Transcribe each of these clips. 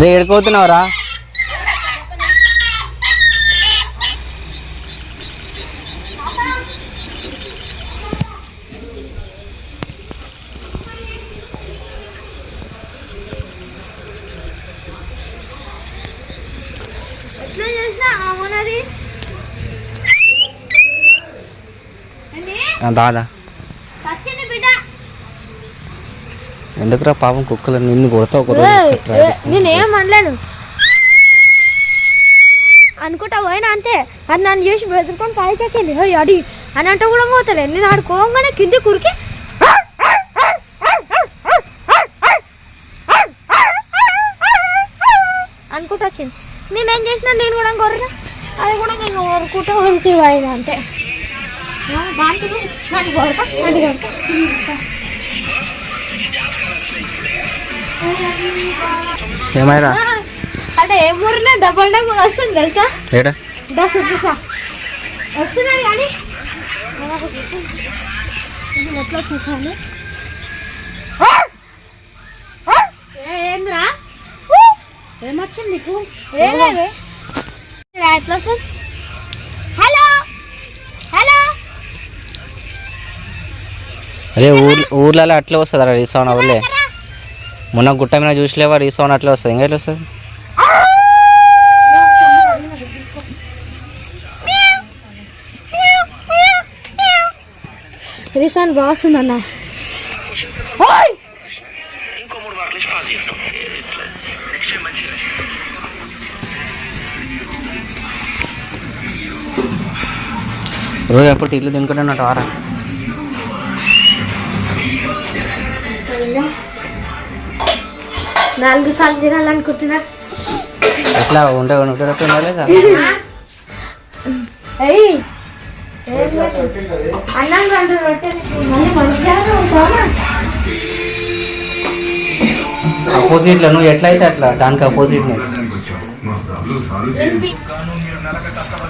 రే ఎడుకోతున్నావురా అవునది దాదా వచ్చింది బిడ్డ ఎందుకురా పాపం కుక్కలు నిన్ను కొడతావు. నేనేం అనలేను. అనుకుంటా పోయినా అంతే. అది నన్ను చూసి బెదురుకొని పైకి ఎక్కింది హోయ్ అడి. అని అంటే కూడా పోతలే. నేను ఆడుకోగానే కింది కురికి. అనుకుంటా వచ్చింది. నేనేం చేసినా నేను కూడా కొర్ర. అది కూడా నేను ఊరుకుంటా ఉరికి పోయినా అంతే. దానికి ఏమైరా? అంటే ఏ ఊరినా డబల్ డబల్ వస్తుంది తెలుసా? ఏడా? దస్ చూపిస్తా వస్తున్నాడు కానీ ఎట్లా చూసాను ఏంద్రా? ఏమొచ్చింది నీకు? ఏం లేదు. ఎట్లా వస్తుంది? హలో? హలో? అరే ఊర్ ఊర్లలో అట్లే వస్తుంది రీసౌండ్ అవలే మొన్న గుట్ట మీద చూసలేవా రీసౌండ్ అట్లే వస్తుంది. ఇంకా ఎట్లా వస్తుంది? రీసాన్ బాగుంది అన్న. రోజు ఎప్పుడు ఇల్లు తినుకుంటున్నట్టు ఆరా నాలుగు సార్లు తినాలనుకుంటున్నా. అన్నం రెండు రొట్టెలు మళ్ళీ మంచిగా ఉంటామా అపోజిట్లో నువ్వు ఎట్లా అయితే అట్లా దానికి అపోజిట్ నేను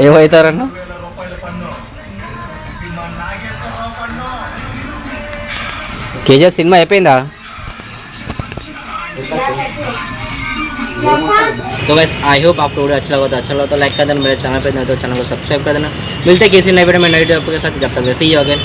ఏమవుతారన్నా కేజీఎఫ్ సినిమా అయిపోయిందా? तो बस आई होप आपको वीडियो अच्छा लगा तो अच्छा लगा तो लाइक कर देना, मेरे चैनल पे नहीं तो चैनल को सब्सक्राइब कर देना। मिलते हैं किसी नए वीडियो में नई वीडियो आपके साथ, जब तक वैसे ही हो गए